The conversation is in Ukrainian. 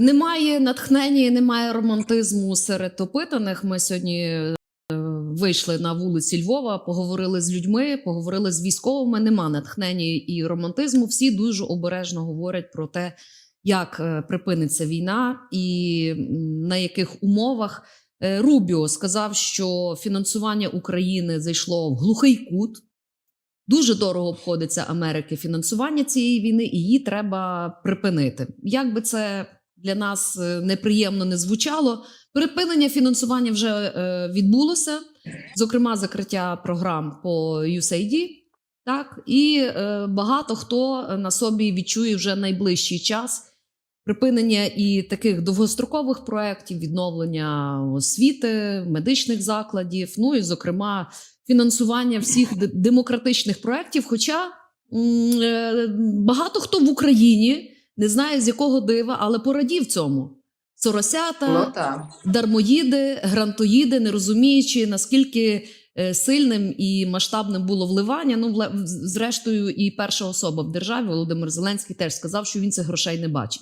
Немає натхнення, і немає романтизму серед опитаних. Ми сьогодні е, вийшли на вулиці Львова, поговорили з людьми, поговорили з військовими. Нема натхнення і романтизму. Всі дуже обережно говорять про те, як е, припиниться війна і на яких умовах. Е, Рубіо сказав, що фінансування України зайшло в глухий кут. Дуже дорого обходиться Америки фінансування цієї війни, і її треба припинити. Як би це для нас е, неприємно не звучало, припинення фінансування вже е, відбулося, зокрема, закриття програм по USAID. Так, і е, багато хто на собі відчує вже найближчий час припинення і таких довгострокових проєктів, відновлення освіти, медичних закладів, ну і, зокрема, фінансування всіх демократичних проєктів. Хоча багато хто в Україні не знаю з якого дива, але порадів цьому. Соросята, Ну дармоїди, грантоїди, не розуміючи, наскільки е, сильним і масштабним було вливання. Ну, зрештою, і перша особа в державі Володимир Зеленський теж сказав, що він цих грошей не бачить.